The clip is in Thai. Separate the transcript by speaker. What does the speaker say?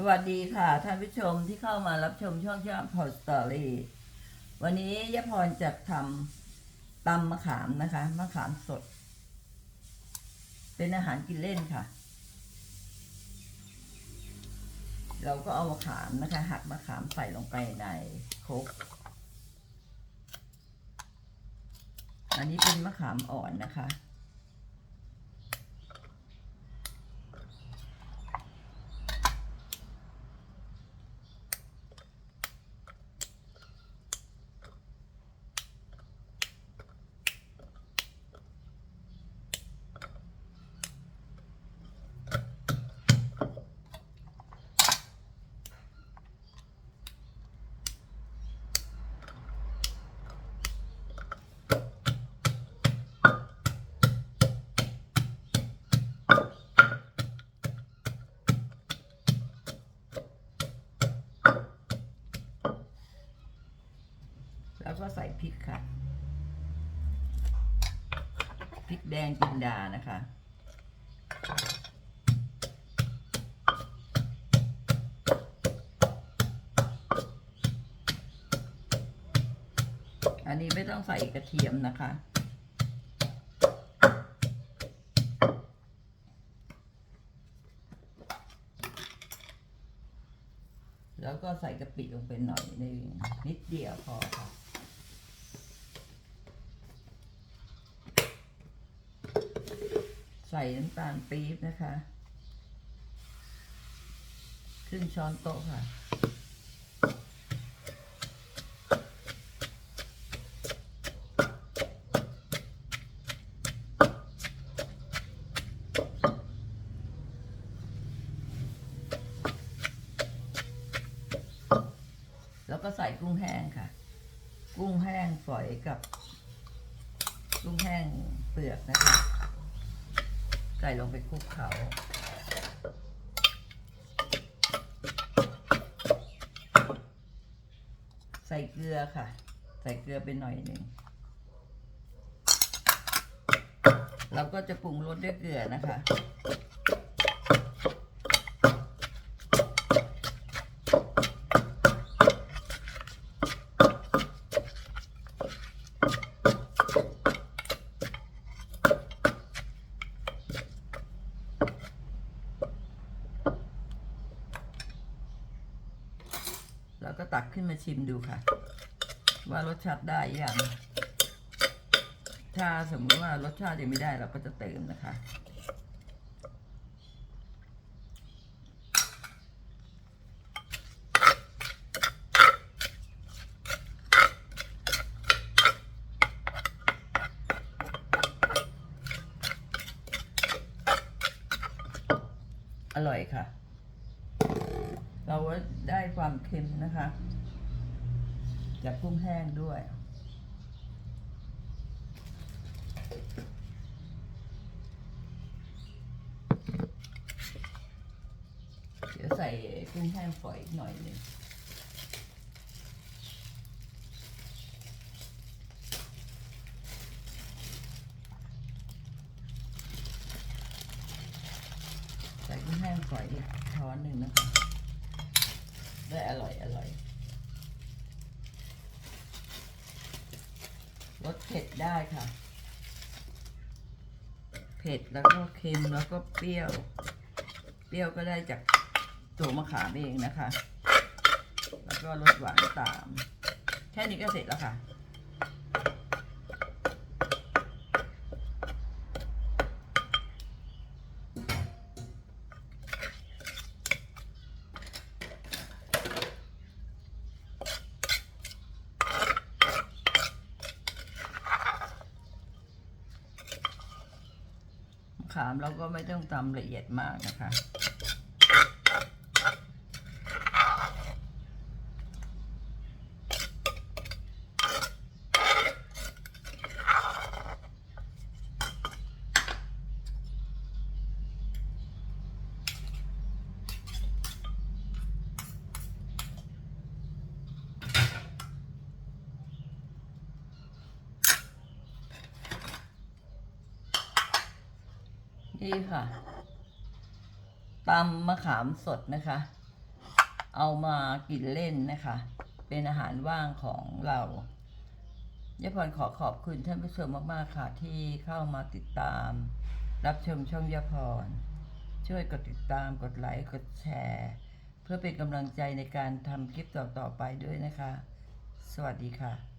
Speaker 1: สวัสดีค่ะท่านผู้ชมที่เข้ามารับชมช่องช่องพอสตอรี่วันนี้ยะพรจะทำตำมะขามนะคะมะขามสด เป็นอาหารกินเล่นค่ะ เราก็เอามะขามนะคะ หักมะขามใส่ลงไปในครกอันนี้เป็นมะขามอ่อนนะคะ พริกค่ะ พริกแดงจินดานะคะ อันนี้ไม่ต้องใส่กระเทียมนะคะแล้วก็ใส่กะปิลงไปหน่อยนึงนิดเดียวพอค่ะ ใส่น้ำตาลปี๊บนะคะครึ่งช้อนโต๊ะค่ะ แล้วก็ใส่กุ้งแห้งค่ะ กุ้งแห้งฝอยกับ กุ้งแห้งเปลือกนะคะ ใส่ลงไปคลุกเขา ใส่เกลือค่ะ ใส่เกลือไปหน่อยหนึ่งเราก็จะปรุงรสด้วยเกลือนะคะ ก็ตักขึ้นมาชิมดูค่ะ ว่ารสชาติได้ยังถ้าสมมติว่ารสชาติยังไม่ได้เราก็จะเติมนะคะ อร่อยค่ะ เราได้ความเค็มนะคะ จากกุ้งแห้งด้วย เดี๋ยวใส่กุ้งแห้งฝอยอีกหน่อยหนึ่งใส่กุ้งแห้งฝอยอีกช้อนหนึ่งนะคะ ได้อร่อยอร่อยรสเผ็ดได้ค่ะ เผ็ดแล้วก็เค็มแล้วก็เปรี้ยว เปรี้ยวก็ได้จากตัวมะขามเองนะคะ แล้วก็รสหวานตาม แค่นี้ก็เสร็จแล้วค่ะ ขามเราก็ไม่ต้องตำละเอียดมากนะคะ นี่ค่ะตำมะขามสดนะคะ เอามากินเล่นนะคะ เป็นอาหารว่างของเรายาพรขอขอบคุณท่านผู้ชมมาก ๆ ค่ะ ที่เข้ามาติดตาม รับชมช่องยาพร ช่วยกดติดตามกดไลค์ กดแชร์ เพื่อเป็นกำลังใจในการทำคลิปต่อ ๆ ไปด้วยนะคะ สวัสดีค่ะ